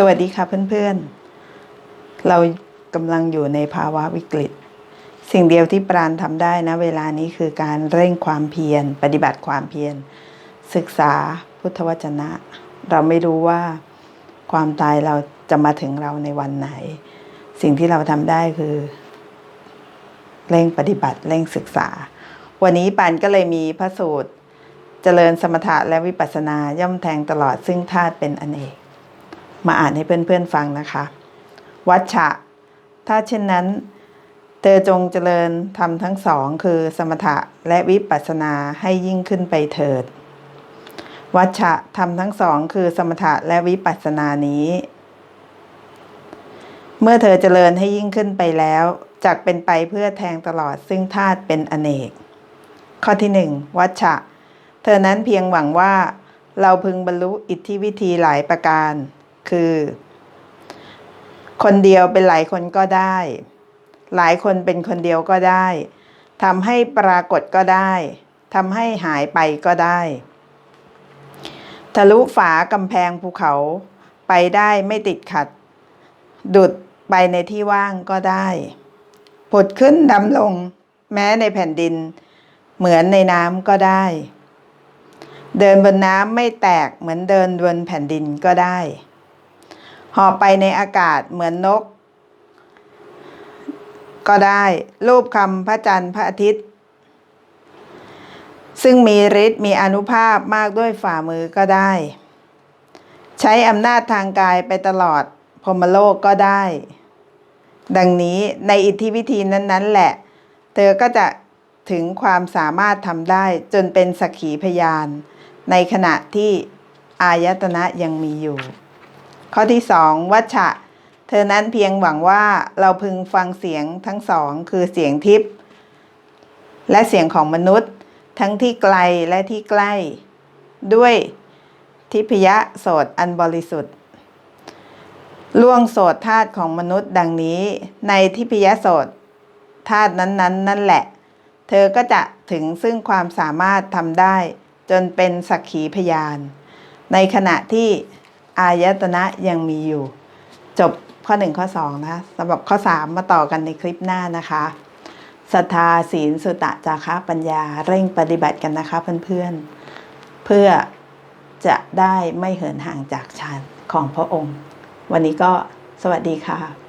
สวัสดีค่ะเพื่อนๆ เรากำลังอยู่ในภาวะวิกฤต สิ่งเดียวที่ปราณทำได้นะ เวลานี้คือการเร่งความเพียร ปฏิบัติความเพียร ศึกษาพุทธวจนะ เราไม่รู้ว่าความตายเราจะมาถึงเราในวันไหน สิ่งที่เราทำได้คือ เร่งปฏิบัติเร่งศึกษา วันนี้ปานก็เลยมีพระสูตร เจริญสมถะและวิปัสสนาย่อมแทงตลอดซึ่งธาตุเป็นอเนก มาอ่านให้เพื่อนๆฟังนะคะ วัชชะ ถ้าเช่นนั้น เธอจงเจริญทำทั้งสองคือสมถะและวิปัสสนาให้ยิ่งขึ้นไปเถิด วัชชะทำทั้งสองคือสมถะและวิปัสสนานี้ เมื่อเธอเจริญให้ยิ่งขึ้นไปแล้วจักเป็นไปเพื่อแทงตลอดซึ่งธาตุเป็นอเนก ข้อที่หนึ่งวัชชะ เธอนั้นเพียงหวังว่าเราพึงบรรลุอิทธิวิธีหลายประการ คือ คนเดียวเป็นหลายคนก็ได้ หลายคนเป็นคนเดียวก็ได้ทำให้ปรากฏก็ได้ทำให้หายไปก็ได้ ทะลุฝากำแพงภูเขาไปได้ไม่ติดขัด ดุดไปในที่ว่างก็ได้ผุดขึ้นดำลง แม้ในแผ่นดิน เหมือนในน้ำก็ได้ เดินบนน้ำไม่แตกเหมือนเดินบนแผ่นดินก็ได้ หอบไปในอากาศเหมือนนก ก็ได้รูปคำพระจันทร์พระอาทิตย์ ซึ่งมีฤทธิ์มีอนุภาพมากด้วยฝ่ามือก็ได้ ใช้อำนาจทางกายไปตลอดพรมโลกก็ได้ ดังนี้ในอิทธิวิธีนั้นๆ แหละ เธอก็จะถึงความสามารถทำได้จนเป็นสักขีพยาน ในขณะที่อายตนะยังมีอยู่ ข้อที่สองวัชชะ เธอนั้นเพียงหวังว่าเราพึงฟังเสียงทั้งสองคือเสียงทิพย์และเสียงของมนุษย์ ทั้งที่ไกลและที่ใกล้ ด้วยทิพยะโสดอันบริสุทธิ์ล่วงโสดธาตุของมนุษย์ดังนี้ ในทิพยโสดธาตุนั้นๆนั่นแหละ เธอก็จะถึงซึ่งความสามารถทำได้ จนเป็นสักขีพยาน ในขณะที่ อายตนะยังมีอยู่ จบข้อ 1 ข้อ 2 นะสำหรับข้อ 3 มาต่อกันในคลิปหน้านะคะศรัทธาศีลสุตะจาคะปัญญาเร่งปฏิบัติกันนะคะเพื่อนๆ เพื่อจะได้ไม่เหินห่างจากฌานของพระองค์ วันนี้ก็สวัสดีค่ะ